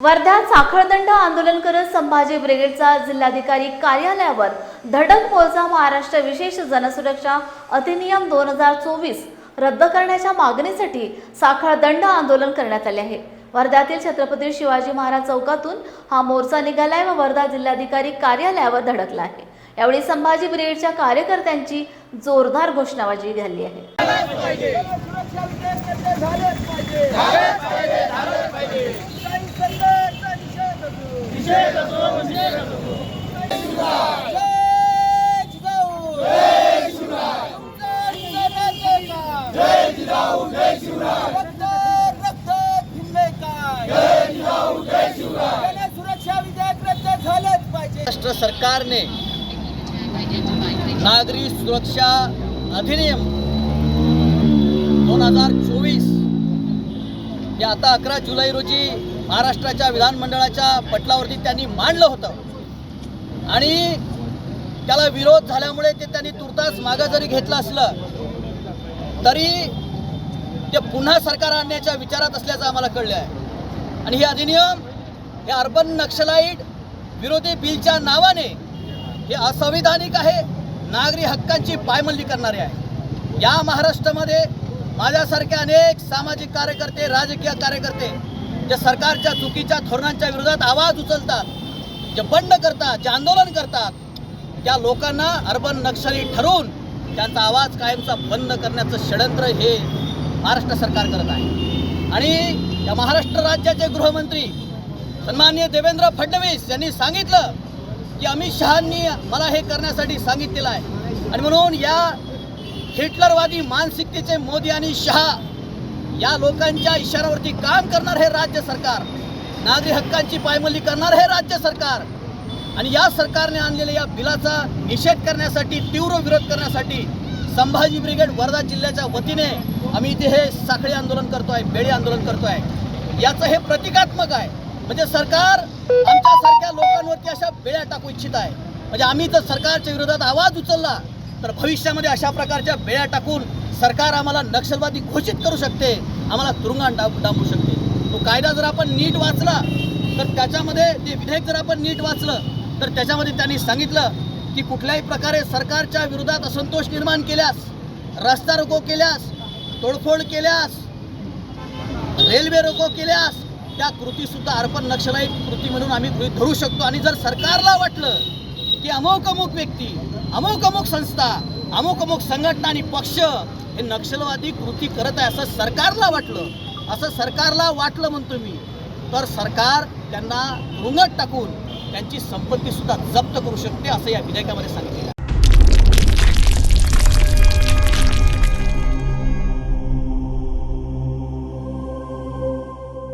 वर्ध्यात साखळदंड आंदोलन करत संभाजी ब्रिगेडचा जिल्हाधिकारी कार्यालयावर धडक मोर्चा महाराष्ट्र विशेष जनसुरक्षा अधिनियम दोन हजार चोवीस रद्द करण्याच्या मागणीसाठी साखळदंड आंदोलन करण्यात आले आहे. वर्ध्यातील छत्रपती शिवाजी महाराज चौकातून हा मोर्चा निघालाय व वर्धा जिल्हाधिकारी कार्यालयावर धडकला आहे. यावेळी संभाजी ब्रिगेडच्या कार्यकर्त्यांची जोरदार घोषणाबाजी झाली आहे सुरक्षा विधेयक रद्द झालंच पाहिजे महाराष्ट्र सरकारने नागरी सुरक्षा अधिनियम दोन हजार चोवीस हे आता अकरा जुलै रोजी महाराष्ट्राच्या विधानमंडळाच्या पटलावरती त्यांनी मांडलं होतं. आणि त्याला विरोध झाल्यामुळे ते त्यांनी तुर्तास मागं जरी घेतलं असलं तरी ते पुन्हा सरकार आणण्याच्या विचारात असल्याचं आम्हाला कळलं आहे आणि हे अधिनियम हे अर्बन नक्षलाईट विरोधी बिलच्या नावाने हे असंविधानिक आहे. नागरी हक्कांची पायमल्ली करणारे आहे. या महाराष्ट्रामध्ये माझ्यासारखे अनेक सामाजिक कार्यकर्ते राजकीय कार्यकर्ते जे सरकारच्या चुकीच्या धोरणांच्या विरोधात आवाज उचलतात जे बंड करतात जे आंदोलन करतात त्या लोकांना अर्बन नक्षली ठरवून त्यांचा आवाज कायमचा बंद करण्याचं षडयंत्र हे महाराष्ट्र सरकार करत आहे. आणि या महाराष्ट्र राज्याचे गृहमंत्री सन्मान्य देवेंद्र फडणवीस यांनी सांगितलं की अमित शहांनी मला हे करण्यासाठी सांगितलेलं आहे. आणि म्हणून या हिटलरवादी मानसिकतेचे मोदी आणि शहा या लोकांच्या इशाऱ्यावरती काम करणार हे राज्य सरकार नागरी हक्कांची पायमल्ली करणार हे राज्य सरकार आणि या सरकारने आणलेल्या या बिलाचा निषेध करण्यासाठी तीव्र विरोध करण्यासाठी संभाजी ब्रिगेड वर्धा जिल्ह्याच्या वतीने आम्ही इथे हे साखळी आंदोलन करतो आहे बेळी आंदोलन करतो आहे याचं हे प्रतिकात्मक आहे. म्हणजे सरकार आमच्यासारख्या लोकांवरती अशा बेळ्या टाकू इच्छित आहे. म्हणजे आम्ही जर सरकारच्या विरोधात आवाज उचलला तर भविष्यामध्ये अशा प्रकारच्या बेळ्या टाकून सरकार आम्हाला नक्षलवादी घोषित करू शकते आम्हाला तुरुंगात डांब डांबू शकते. तो कायदा जर आपण नीट वाचला तर त्याच्यामध्ये ते विधेयक जर आपण नीट वाचलं तर त्याच्यामध्ये त्यांनी सांगितलं की कुठल्याही प्रकारे सरकारच्या विरोधात असंतोष निर्माण केल्यास रस्ता रोको केल्यास तोडफोड केल्यास रेल्वे रोको केल्यास त्या कृतीसुद्धा अर्पण नक्षलाई कृती म्हणून आम्ही गृहित धरू शकतो. आणि जर सरकारला वाटलं की अमुक अमुक व्यक्ती अमुक अमुक संस्था अमुक अमुक संघटना आणि पक्ष हे नक्षलवादी कृती करत आहे असं सरकारला वाटलं असं सरकारला वाटलं म्हणतो मी तर सरकार त्यांना रुंगत टाकून त्यांची संपत्ती सुद्धा जप्त करू शकते असं या विधेयकामध्ये सांगितलं